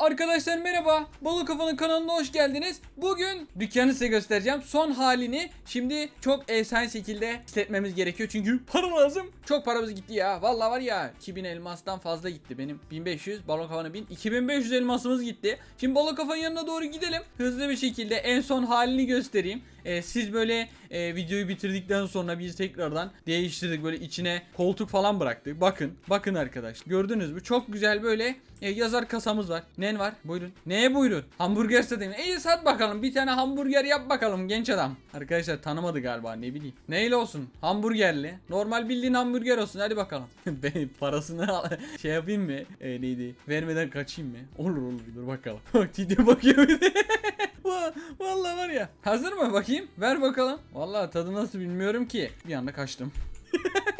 Arkadaşlar merhaba. Balık Kafa'nın kanalına hoş geldiniz. Bugün dükkanı size göstereceğim. Son halini şimdi çok efsane şekilde işletmemiz gerekiyor. Çünkü para lazım. Çok paramız gitti ya. Vallahi var ya 2000 elmastan fazla gitti benim. 1500 Balon Kafa'nın 1000. 2500 elmasımız gitti. Şimdi Balon Kafa'nın yanına doğru gidelim. Hızlı bir şekilde en son halini göstereyim. Ee, siz böyle e, videoyu bitirdikten sonra biz tekrardan değiştirdik böyle içine koltuk falan bıraktık. Bakın bakın arkadaş gördünüz mü çok güzel böyle e, yazar kasamız var. Nen var? Buyurun. Neye buyurun? Hamburger satayım. İyi sat bakalım. Bir tane hamburger yap bakalım genç adam. Arkadaşlar tanımadı galiba ne bileyim. Neyle olsun? Hamburgerli. Normal bildiğin hamburger olsun. Hadi bakalım. ben parasını al- şey yapayım mı? E, neydi? Vermeden kaçayım mı? Olur olur dur bakalım. Bak bakıyor bir de. Va- Vallahi var ya. Hazır mı bakayım? Ver bakalım. Vallahi tadı nasıl bilmiyorum ki. Bir anda kaçtım.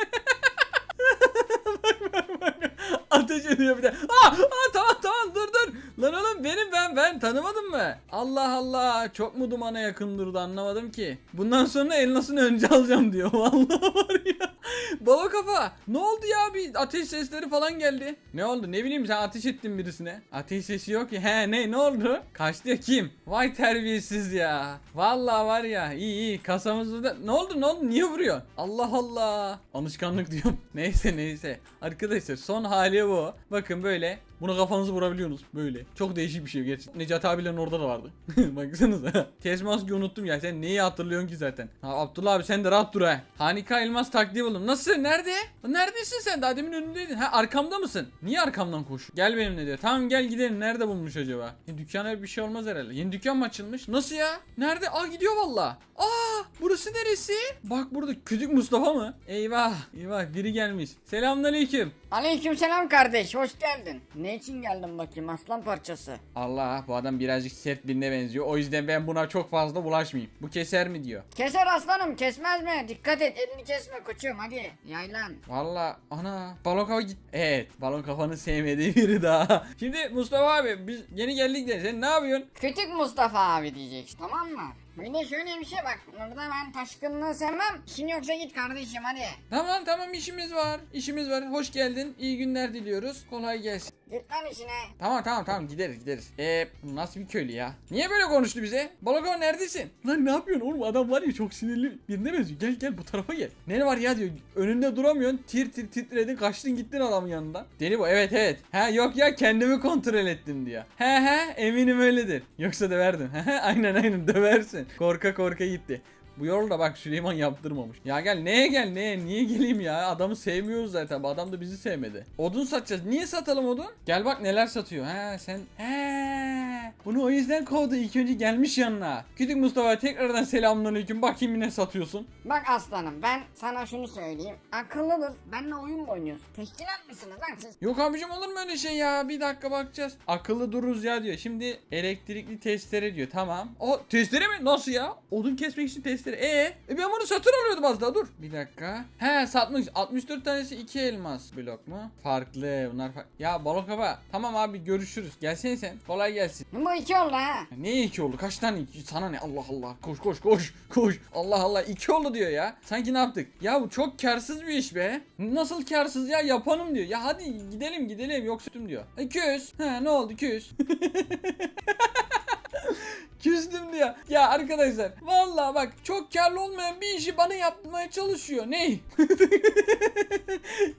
Ateş ediyor bir de. Aa, aa tamam tamam dur dur. Lan oğlum benim ben ben tanımadın mı? Allah Allah çok mu dumana yakın durdu anlamadım ki. Bundan sonra elmasını önce alacağım diyor. Vallahi var ya. Baba kafa. Ne oldu ya bir ateş sesleri falan geldi. Ne oldu ne bileyim sen ateş ettin birisine. Ateş sesi yok ki. He ne ne oldu? Kaçtı ya kim? Vay terbiyesiz ya. Vallahi var ya iyi iyi kasamızda da. Ne oldu ne oldu niye vuruyor? Allah Allah. Alışkanlık diyorum. Neyse neyse. Arkadaşlar son hali bu. Bakın böyle. Bunu kafanızı vurabiliyorsunuz böyle. Çok değişik bir şey gerçi. Necati abilerin orada da vardı. Baksanıza. Kes maskeyi unuttum ya. Sen neyi hatırlıyorsun ki zaten? Ha, Abdullah abi sen de rahat dur ha. Hanika elmas taktiği buldum. Nasıl? Nerede? Neredesin sen? Daha demin önündeydin. Ha arkamda mısın? Niye arkamdan koş? Gel benimle diyor. Tamam gel gidelim. Nerede bulmuş acaba? Ya, dükkana bir şey olmaz herhalde. Yeni dükkan mı açılmış? Nasıl ya? Nerede? Aa gidiyor valla. Aa burası neresi? Bak burada küçük Mustafa mı? Eyvah. Eyvah biri gelmiş. Selamünaleyküm. Aleykümselam kardeş, hoş geldin. Ne için geldin bakayım aslan parçası? Allah bu adam birazcık sert birine benziyor. O yüzden ben buna çok fazla bulaşmayayım. Bu keser mi diyor. Keser aslanım, kesmez mi? Dikkat et, elini kesme koçum hadi. Yaylan. Valla ana balon kafa git. Evet balon kafanın sevmediği biri daha. Şimdi Mustafa abi biz yeni geldik de sen ne yapıyorsun? Küçük Mustafa abi diyeceksin, tamam mı? Bir de şöyle bir şey bak, burada ben taşkınlığı sevmem. İşin yoksa git kardeşim hadi. Tamam tamam işimiz var. işimiz var. Hoş geldin. İyi günler diliyoruz. Kolay gelsin. Git lan işine. Tamam tamam tamam gideriz gideriz. Eee nasıl bir köylü ya? Niye böyle konuştu bize? Balokova neredesin? Lan ne yapıyorsun oğlum adam var ya çok sinirli birine benziyor. Gel gel bu tarafa gel. Ne var ya diyor önünde duramıyorsun. Tir tir titredin kaçtın gittin adamın yanından. Deli bu evet evet. Ha yok ya kendimi kontrol ettim diyor. He he eminim öyledir. Yoksa döverdim. He he aynen aynen döversin. Korka korka gitti. Bu yolda bak Süleyman yaptırmamış. Ya gel neye gel neye niye geleyim ya adamı sevmiyoruz zaten adam da bizi sevmedi. Odun satacağız niye satalım odun? Gel bak neler satıyor. He sen he bunu o yüzden kovdu ilk önce gelmiş yanına. Küçük Mustafa tekrardan selamünaleyküm bakayım ne satıyorsun. Bak aslanım, ben sana şunu söyleyeyim. Akıllıdır, benimle oyun mu oynuyorsun? Teşkilat mısınız lan siz? Yok abicim olur mu öyle şey ya bir dakika bakacağız. Akıllı dururuz ya diyor. Şimdi elektrikli testere diyor tamam. O testere mi? Nasıl ya? Odun kesmek için testere. E, e ben bunu satın alıyordum az daha dur. Bir dakika. He satmış. 64 tanesi 2 elmas blok mu? Farklı bunlar farklı. Ya balon kafa. Tamam abi görüşürüz. Gelsene sen. Kolay gelsin. Bu iki oldu ha. Ne iki oldu? Kaç tane iki? Sana ne? Allah Allah. Koş koş koş. Koş. Allah Allah. iki oldu diyor ya. Sanki ne yaptık? Ya bu çok karsız bir iş be. Nasıl karsız ya? Yapanım diyor. Ya hadi gidelim gidelim. Yoksa tüm diyor. E küs. Ha ne oldu küs? Küstüm diyor. Ya arkadaşlar vallahi bak çok karlı olmayan bir işi bana yapmaya çalışıyor. Ne?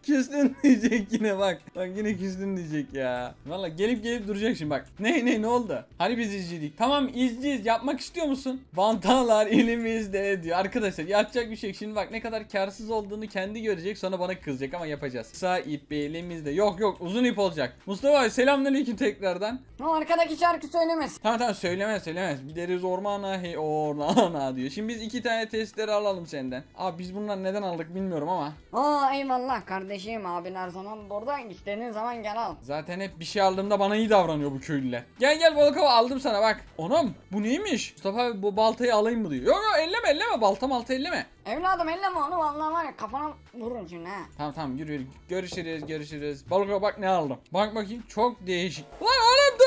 küstüm diyecek yine bak. Bak yine küstüm diyecek ya. Vallahi gelip gelip duracak şimdi bak. Ne ne ne oldu? Hani biz izciydik. Tamam izciyiz. Yapmak istiyor musun? Vantalar elimizde diyor. Arkadaşlar yapacak bir şey. Şimdi bak ne kadar karsız olduğunu kendi görecek sonra bana kızacak ama yapacağız. Sağ ip elimizde. Yok yok uzun ip olacak. Mustafa selamünaleyküm tekrardan. O arkadaki şarkı söylemez. Tamam tamam söylemez söylemez. Gideriz ormana hey ormana diyor. Şimdi biz iki tane testleri alalım senden. Abi biz bunları neden aldık bilmiyorum ama. Oo eyvallah kardeşim abin her zaman burada istediğin zaman gel al. Zaten hep bir şey aldığımda bana iyi davranıyor bu köylüler. Gel gel balık hava aldım sana bak. Onam bu neymiş? Mustafa abi bu baltayı alayım mı diyor. Yok yok elleme elleme balta malta elleme. Evladım elleme onu vallahi var ya kafana vururum şimdi ha. Tamam tamam yürü yürü. Görüşürüz görüşürüz. Balık hava bak ne aldım. Bak bakayım çok değişik. Lan oğlum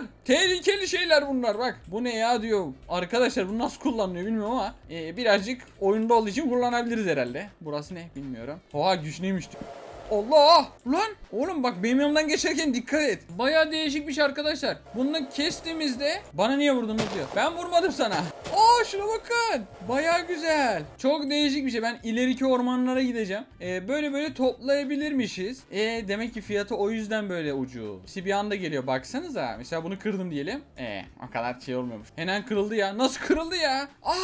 dur. Tehlikeli şeyler bunlar bak. Bu ne ya diyor. Arkadaşlar bu nasıl kullanılıyor bilmiyorum ama e, birazcık oyunda olduğu için kullanabiliriz herhalde. Burası ne bilmiyorum. Oha güçlüymüş diyor. Allah! Ulan! Oğlum bak benim yanımdan geçerken dikkat et. Baya değişikmiş arkadaşlar. Bunu kestiğimizde bana niye vurdunuz diyor. Ben vurmadım sana. Aa şuna bakın. Baya güzel. Çok değişik bir şey. Ben ileriki ormanlara gideceğim. Ee, böyle böyle toplayabilirmişiz. Ee, demek ki fiyatı o yüzden böyle ucuz. Hepsi bir anda geliyor. Baksanıza. Mesela bunu kırdım diyelim. Ee, o kadar şey olmuyormuş. Hemen kırıldı ya. Nasıl kırıldı ya? Aa!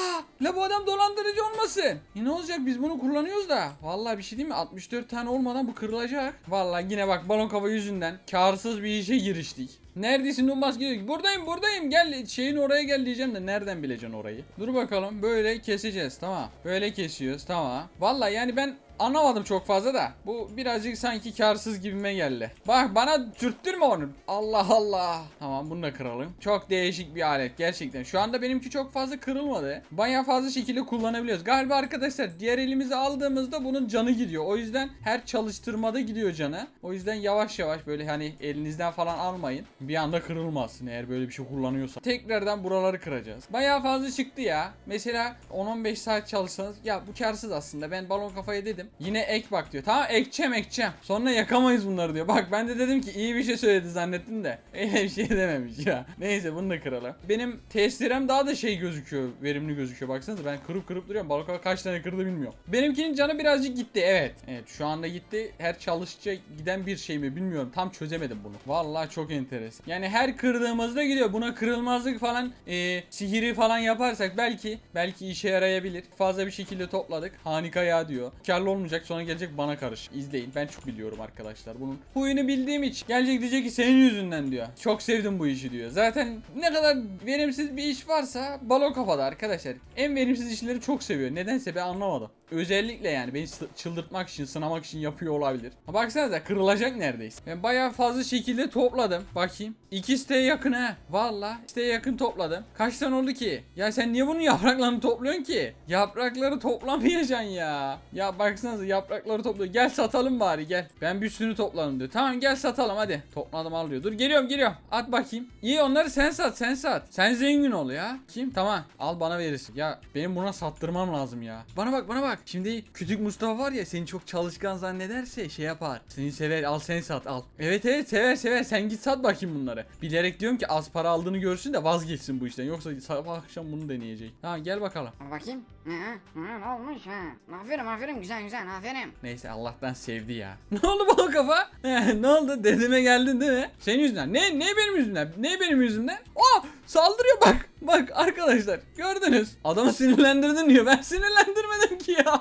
La bu adam dolandırıcı olmasın. E ne olacak biz bunu kullanıyoruz da. Vallahi bir şey değil mi? 64 tane olmadan bu kırılacak. Vallahi yine bak balon kafa yüzünden karsız bir işe giriştik. Neredesin Numbas gidiyor. Buradayım buradayım gel şeyin oraya gel diyeceğim de nereden bileceksin orayı. Dur bakalım böyle keseceğiz tamam. Böyle kesiyoruz tamam. Vallahi yani ben anlamadım çok fazla da. Bu birazcık sanki karsız gibime geldi. Bak bana sürttürme onu. Allah Allah. Tamam bunu da kıralım. Çok değişik bir alet gerçekten. Şu anda benimki çok fazla kırılmadı. Baya fazla şekilde kullanabiliyoruz. Galiba arkadaşlar diğer elimize aldığımızda bunun canı gidiyor. O yüzden her çalıştırmada gidiyor canı. O yüzden yavaş yavaş böyle hani elinizden falan almayın. Bir anda kırılmasın eğer böyle bir şey kullanıyorsa. Tekrardan buraları kıracağız. Baya fazla çıktı ya. Mesela 10-15 saat çalışsanız ya bu karsız aslında. Ben balon kafaya dedim. Yine ek bak diyor. Tamam ekeceğim ekeceğim. Sonra yakamayız bunları diyor. Bak ben de dedim ki iyi bir şey söyledi zannettim de. Öyle bir şey dememiş ya. Neyse bunu da kıralım. Benim testerem daha da şey gözüküyor. Verimli gözüküyor. Baksanıza ben kırıp kırıp duruyorum. Balon kafa kaç tane kırdı bilmiyorum. Benimkinin canı birazcık gitti. Evet. Evet şu anda gitti. Her çalışça giden bir şey mi bilmiyorum. Tam çözemedim bunu. Vallahi çok enteresan. Yani her kırdığımızda gidiyor. Buna kırılmazlık falan e, sihiri falan yaparsak belki belki işe yarayabilir. Fazla bir şekilde topladık. Harika ya diyor. Karlı olmayacak sonra gelecek bana karış. İzleyin. Ben çok biliyorum arkadaşlar. Bunun huyunu bildiğim için. Gelecek diyecek ki senin yüzünden diyor. Çok sevdim bu işi diyor. Zaten ne kadar verimsiz bir iş varsa balon kafada arkadaşlar. En verimsiz işleri çok seviyor. Nedense ben anlamadım. Özellikle yani beni çıldırtmak için, sınamak için yapıyor olabilir. Baksanıza kırılacak neredeyse. Ben bayağı fazla şekilde topladım. Bakayım. İki siteye yakın ha. Valla siteye yakın topladım. Kaç tane oldu ki? Ya sen niye bunun yapraklarını topluyorsun ki? Yaprakları toplamayacaksın ya. Ya baksanıza yaprakları topluyor. Gel satalım bari gel. Ben bir sürü topladım diyor. Tamam gel satalım hadi. Topladım al diyor. Dur geliyorum geliyorum. At bakayım. İyi onları sen sat sen sat. Sen zengin ol ya. Kim? Tamam. Al bana verirsin. Ya benim buna sattırmam lazım ya. Bana bak bana bak. Şimdi küçük Mustafa var ya seni çok çalışkan zannederse şey yapar. Seni sever al sen sat al. Evet evet sever sever sen git sat bakayım bunları. Bilerek diyorum ki az para aldığını görsün de vazgeçsin bu işten. Yoksa sabah akşam bunu deneyecek. Tamam gel bakalım. Bakayım. Ha, ha, ne olmuş ha? Aferin aferin güzel güzel aferin. Neyse Allah'tan sevdi ya. Ne oldu bal kafa? Ne oldu? Dedeme geldin değil mi? Senin yüzünden. Ne ne benim yüzümden? Ne benim yüzümden? Aa saldırıyor bak. Bak arkadaşlar gördünüz. Adamı sinirlendirdin diyor. Ben sinirlendirmedim ki ya.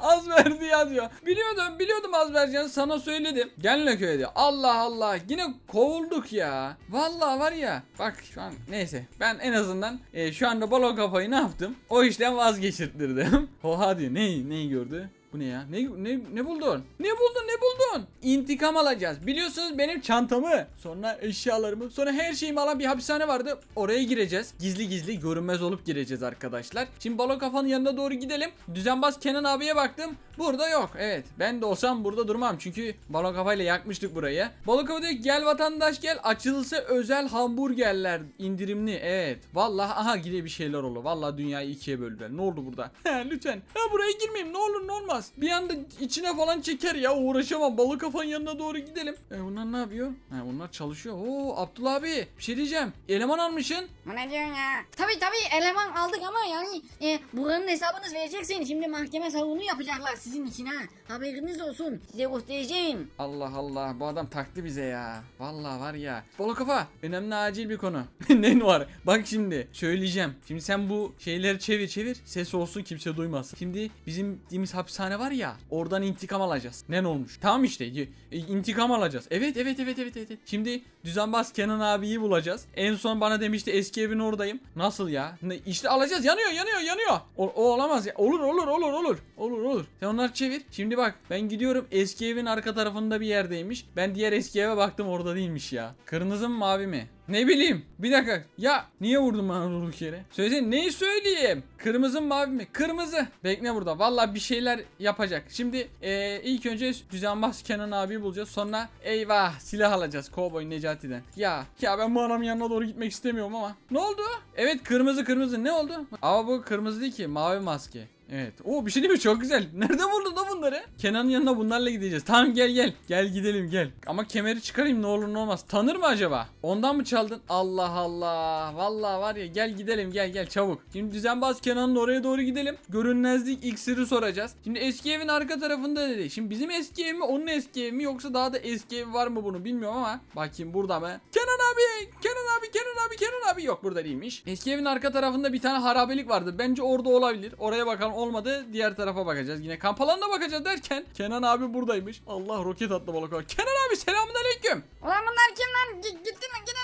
az verdi ya diyor. Biliyordum biliyordum az vereceğini sana söyledim. Gel köye diyor. Allah Allah yine kovulduk ya. Vallahi var ya. Bak şu an neyse ben en azından e, şu anda balon kafayı ne yaptım? O işten vazgeçirttirdim. Oha diyor. Neyi neyi gördü? Bu ne ya? Ne ne ne buldun? Ne buldun? Ne buldun? İntikam alacağız. Biliyorsunuz benim çantamı, sonra eşyalarımı, sonra her şeyimi alan bir hapishane vardı. Oraya gireceğiz. Gizli gizli görünmez olup gireceğiz arkadaşlar. Şimdi balon kafanın yanına doğru gidelim. Düzenbaz Kenan abiye baktım. Burada yok. Evet. Ben de olsam burada durmam. Çünkü balon kafayla yakmıştık burayı. Balon kafa diyor ki, gel vatandaş gel. Açılsa özel hamburgerler indirimli. Evet. Vallahi aha gide bir şeyler oldu. Vallahi dünyayı ikiye böldüler. Ne oldu burada? Lütfen. Ha buraya girmeyeyim. Ne olur ne olmaz. Bir anda içine falan çeker ya. Uğraşamam. Balık kafanın yanına doğru gidelim. E bunlar ne yapıyor? Ha bunlar çalışıyor. Oo Abdullah abi bir şey diyeceğim. Eleman almışsın. Bu ne diyorsun ya? Tabi tabi eleman aldık ama yani e, buranın hesabınız vereceksin. Şimdi mahkeme savunu yapacaklar sizin için ha. Haberiniz olsun. Size göstereceğim. Allah Allah bu adam taktı bize ya. Vallahi var ya. Bolo kafa önemli acil bir konu. ne var? Bak şimdi söyleyeceğim. Şimdi sen bu şeyleri çevir çevir. Ses olsun kimse duymasın. Şimdi bizim gittiğimiz hapishane var ya. Oradan intikam alacağız. Ne olmuş? Tamam işte. e, intikam alacağız. Evet evet evet evet evet. Şimdi düzenbaz Kenan abiyi bulacağız. En son bana demişti eski evin oradayım. Nasıl ya? Ne, işte alacağız. Yanıyor yanıyor yanıyor. O, o olamaz ya. Olur olur olur olur. Olur olur. Sen onları çevir. Şimdi bak ben gidiyorum eski evin arka tarafında bir yerdeymiş. Ben diğer eski eve baktım orada değilmiş ya. Kırmızı mı mavi mi? Ne bileyim. Bir dakika. Ya niye vurdun bana durduk yere? Söylesene neyi söyleyeyim? Kırmızı mı mavi mi? Kırmızı. Bekle burada. Vallahi bir şeyler yapacak. Şimdi eee, ilk önce düzenbaz Kenan abi bulacağız. Sonra eyvah silah alacağız. Kovboy Necati'den. Ya ya ben bu adamın yanına doğru gitmek istemiyorum ama. Ne oldu? Evet kırmızı kırmızı. Ne oldu? Ama bu kırmızı değil ki. Mavi maske. Evet. Oo bir şey değil mi? Çok güzel. Nereden buldun da bunları? Kenan'ın yanına bunlarla gideceğiz. Tamam gel gel. Gel gidelim gel. Ama kemeri çıkarayım ne olur ne olmaz. Tanır mı acaba? Ondan mı çaldın? Allah Allah. Vallahi var ya gel gidelim gel gel çabuk. Şimdi düzenbaz Kenan'ın oraya doğru gidelim. Görünmezlik iksiri soracağız. Şimdi eski evin arka tarafında dedi. Şimdi bizim eski ev mi onun eski ev mi yoksa daha da eski ev var mı bunu bilmiyorum ama. Bakayım burada mı? Kenan abi! Kenan abi! Kenan abi! Kenan abi! Yok burada değilmiş. Eski evin arka tarafında bir tane harabelik vardı. Bence orada olabilir. Oraya bakalım olmadı. Diğer tarafa bakacağız. Yine kamp alanına bakacağız derken Kenan abi buradaymış. Allah roket attı balık. Kenan abi selamünaleyküm. Ulan bunlar kim lan? G- gitti lan gidin.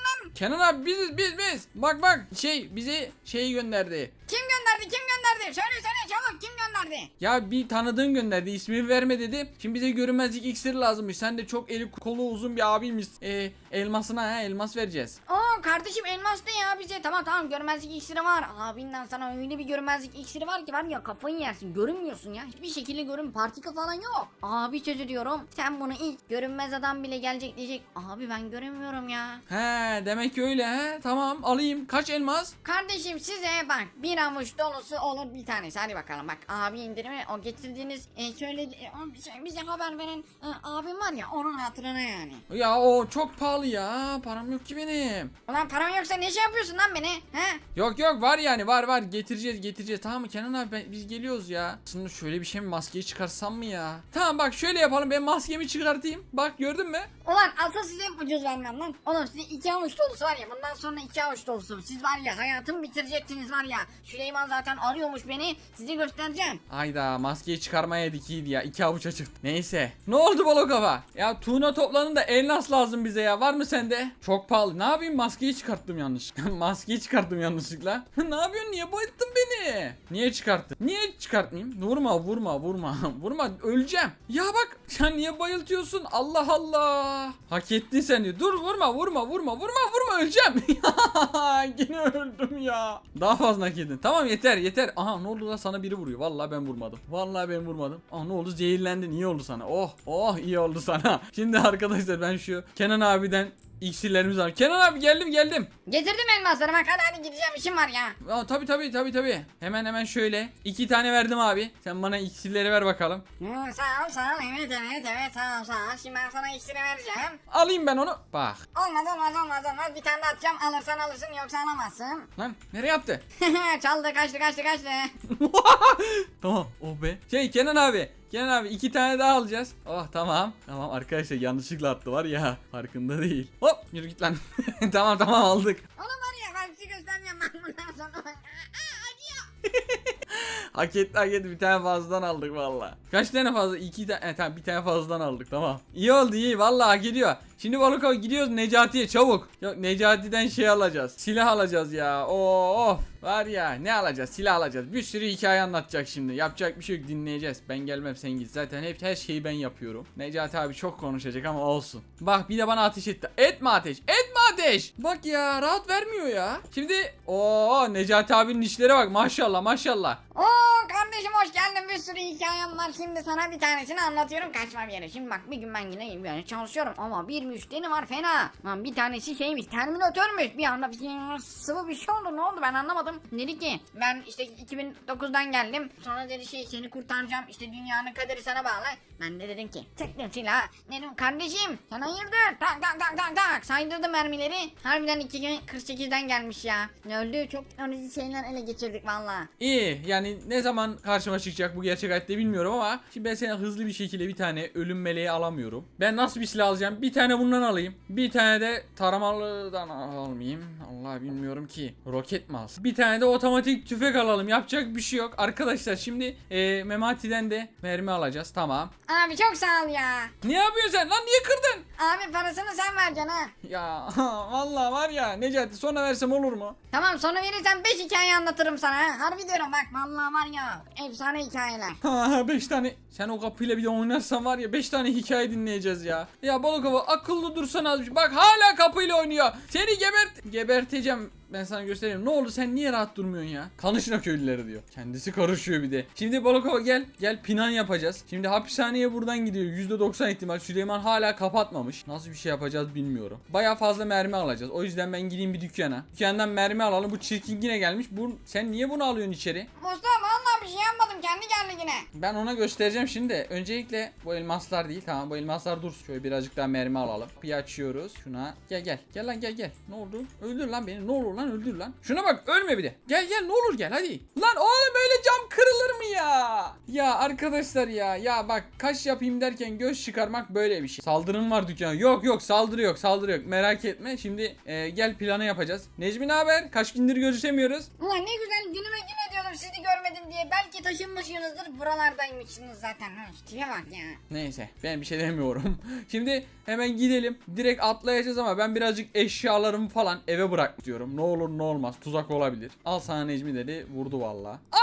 Kenan abi biziz biz biz. Bak bak şey bizi şey gönderdi. Kim gönderdi kim gönderdi? Söyle söyle çabuk kim gönderdi? Ya bir tanıdığın gönderdi ismini verme dedi. Şimdi bize görünmezlik iksiri lazımmış. Sen de çok eli kolu uzun bir abiymiş. Ee, elmasına ha elmas vereceğiz. Oo kardeşim elmas ne ya bize? Tamam tamam görünmezlik iksiri var. Abinden sana öyle bir görünmezlik iksiri var ki var ya kafayı yersin. Görünmüyorsun ya. Hiçbir şekilde görün partikel falan yok. Abi sözü diyorum. Sen bunu ilk görünmez adam bile gelecek diyecek. Abi ben göremiyorum ya. He demek ki öyle he. Tamam alayım. Kaç elmas? Kardeşim size bak bir avuç dolusu olur bir tanesi. Hadi bakalım bak abi indirimi o getirdiğiniz e, söyledi e, o bize, bize haber veren e, abim var ya onun hatırına yani. Ya o çok pahalı ya. Param yok ki benim. Ulan paran yoksa ne şey yapıyorsun lan beni? He? Yok yok var yani var var getireceğiz getireceğiz tamam mı Kenan abi ben- biz geliyoruz ya. Şimdi şöyle bir şey mi maskeyi çıkarsam mı ya? Tamam bak şöyle yapalım ben maskemi çıkartayım. Bak gördün mü? Ulan asıl size ucuz vermem lan. Oğlum size iki avuç dolusu var ya bundan sonra iki avuç dolusu. Siz var ya hayatımı bitireceksiniz var ya. Süleyman zaten arıyormuş beni. Size göstereceğim. Ayda maskeyi çıkarmaya dikiydi ya. iki avuç açık. Neyse. Ne oldu balo kafa? Ya tuğna toplanın da elmas lazım bize ya. Var mı sende? Çok pahalı. Ne yapayım maskeyi çıkarttım yanlışlıkla. maskeyi çıkarttım yanlışlıkla. ne yapıyorsun? Niye bayılttın beni? Niye çıkarttın? Niye çıkartmayayım? Vurma vurma vurma. vurma öleceğim. Ya bak sen niye bayıltıyorsun? Allah Allah. Hak ettin sen diyor. Dur vurma vurma vurma vurma vurma öleceğim. Yine öldüm ya. Daha fazla hak edin. Tamam yeter yeter. Aha ne oldu da sana biri vuruyor. Vallahi ben vurmadım. Vallahi ben vurmadım. Aa ne oldu zehirlendin. İyi oldu sana. Oh oh iyi oldu sana. Şimdi arkadaşlar ben şu Kenan abiden iksirlerimiz var. Kenan abi geldim geldim. Getirdim elmasları bak hadi hadi gideceğim işim var ya. Aa, tabii tabii tabii tabii. Hemen hemen şöyle. iki tane verdim abi. Sen bana iksirleri ver bakalım. Hı, sağ ol sağ ol evet evet evet sağ ol sağ ol. Şimdi ben sana iksiri vereceğim. Alayım ben onu. Bak. Olmaz olmaz olmaz olmaz bir tane daha atacağım alırsan alırsın yoksa alamazsın. Lan nereye attı? Çaldı kaçtı kaçtı kaçtı. tamam oh be. Şey Kenan abi. Kenan abi iki tane daha alacağız. Oh tamam. Tamam arkadaşlar yanlışlıkla attı var ya. Farkında değil. Hop yürü git lan. tamam tamam aldık. Oğlum var ya ben size göstermeyeceğim ben Hak etti hak etti bir tane fazladan aldık valla. Kaç tane fazla? İki tane. E, tamam bir tane fazladan aldık tamam. İyi oldu iyi valla hak ediyor. Şimdi Balıkova gidiyoruz Necati'ye çabuk. Yok Necati'den şey alacağız. Silah alacağız ya. Oo, of. Var ya ne alacağız? Silah alacağız. Bir sürü hikaye anlatacak şimdi. Yapacak bir şey yok dinleyeceğiz. Ben gelmem sen git. Zaten hep her şeyi ben yapıyorum. Necati abi çok konuşacak ama olsun. Bak bir de bana ateş etti. Etme ateş. Etme ateş. Bak ya rahat vermiyor ya. Şimdi o Necati abinin işlere bak maşallah maşallah. Oo kardeşim hoş geldin sürü hikayem var şimdi sana bir tanesini anlatıyorum kaçma bir yere. Şimdi bak bir gün ben yine yani çalışıyorum ama bir müşteri var fena. Lan bir tanesi şeymiş terminatörmüş bir anda bir şey, sıvı bir şey oldu ne oldu ben anlamadım. Dedi ki ben işte 2009'dan geldim sonra dedi şey seni kurtaracağım işte dünyanın kaderi sana bağlı. Ben de dedim ki çektim silahı. Dedim kardeşim sen hayırdır tak tak tak tak tak saydırdı mermileri. Harbiden 2048'den gelmiş ya. Öldü çok teknoloji şeyler ele geçirdik valla. İyi yani ne zaman karşıma çıkacak bu gerçek hayatta bilmiyorum ama şimdi ben sana hızlı bir şekilde bir tane ölüm meleği alamıyorum. Ben nasıl bir silah alacağım? Bir tane bundan alayım. Bir tane de taramalıdan almayayım. Allah bilmiyorum ki. Roket mi alsın? Bir tane de otomatik tüfek alalım. Yapacak bir şey yok. Arkadaşlar şimdi e, Memati'den de mermi alacağız. Tamam. Abi çok sağ ol ya. Ne yapıyorsun sen? Lan niye kırdın? Abi parasını sen vereceksin ha. Ya vallahi var ya Necati sonra versem olur mu? Tamam sonra verirsen 5 hikaye anlatırım sana ha. Harbi diyorum bak vallahi var ya. Efsane hikayeler. Ha 5 tane. Sen o kapıyla bir de oynarsan var ya 5 tane hikaye dinleyeceğiz ya. Ya Balokova akıllı dursan az bir şey. Bak hala kapıyla oynuyor. Seni gebert geberteceğim. Ben sana göstereyim. Ne oldu sen niye rahat durmuyorsun ya? Kanışına köylüleri diyor. Kendisi karışıyor bir de. Şimdi Balokova gel. Gel plan yapacağız. Şimdi hapishaneye buradan gidiyor. %90 ihtimal. Süleyman hala kapatmamış. Nasıl bir şey yapacağız bilmiyorum. Baya fazla mermi alacağız. O yüzden ben gideyim bir dükkana. Dükkandan mermi alalım. Bu çirkin yine gelmiş. Bu, sen niye bunu alıyorsun içeri? Mustafa valla bir şey yapmadım kendi geldi yine. Ben ona göstereceğim şimdi. Öncelikle bu elmaslar değil. Tamam bu elmaslar dursun. Şöyle birazcık daha mermi alalım. Bir açıyoruz. Şuna. Gel gel. Gel lan gel gel. Ne oldu? Öldür lan beni. Ne olur lan öldür lan. Şuna bak ölme bir de. Gel gel ne olur gel hadi. Lan oğlum böyle cam kırılır mı ya? Ya arkadaşlar ya. Ya bak kaş yapayım derken göz çıkarmak böyle bir şey. Saldırın var dükkana. Yok yok saldırı yok saldırı yok. Merak etme. Şimdi e, gel planı yapacağız. Necmi ne haber? Kaç gündür görüşemiyoruz. Ulan ne güzel günüme gün ediyordum sizi görmedim diye. Belki taşınmışsınızdır buralardaymışsınız zaten. Ha, tipe bak ya. Neyse ben bir şey demiyorum. Şimdi hemen gidelim. Direkt atlayacağız ama ben birazcık eşyalarımı falan eve bırak diyorum. Ne olur ne olmaz tuzak olabilir. Al sana Necmi dedi vurdu valla. Anam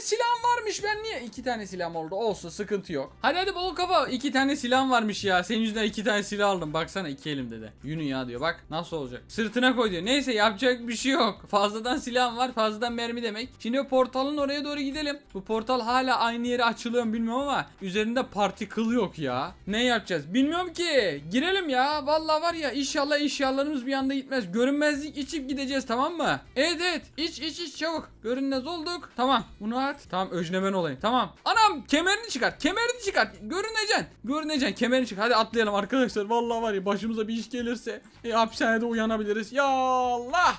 benim silahım varmış ben niye? iki tane silahım oldu olsun sıkıntı yok. Hadi hadi bol kafa iki tane silahım varmış ya. Senin yüzünden iki tane silah aldım. Baksana iki elimde de. Yünü ya diyor bak nasıl olacak. Sırtına koy diyor. Neyse yapacak bir şey yok. Fazladan silahım var fazladan mermi demek. Şimdi portalın oraya doğru gidelim. Bu portal hala aynı yere açılıyor mu bilmiyorum ama üzerinde particle yok ya. Ne yapacağız bilmiyorum ki. Girelim ya. Vallahi var ya inşallah eşyalarımız bir anda gitmez. Görünmezlik içip gideceğiz tamam mı? Evet evet. İç iç iç çabuk. Görünmez olduk. Tamam. Bunu at. Tamam öjne ben olayım. Tamam. Anam kemerini çıkart. Kemerini çıkart. Görüneceksin. Görüneceksin. Kemerini çıkart. Hadi atlayalım arkadaşlar. Vallahi var ya başımıza bir iş gelirse e, hapishanede uyanabiliriz. Ya Allah.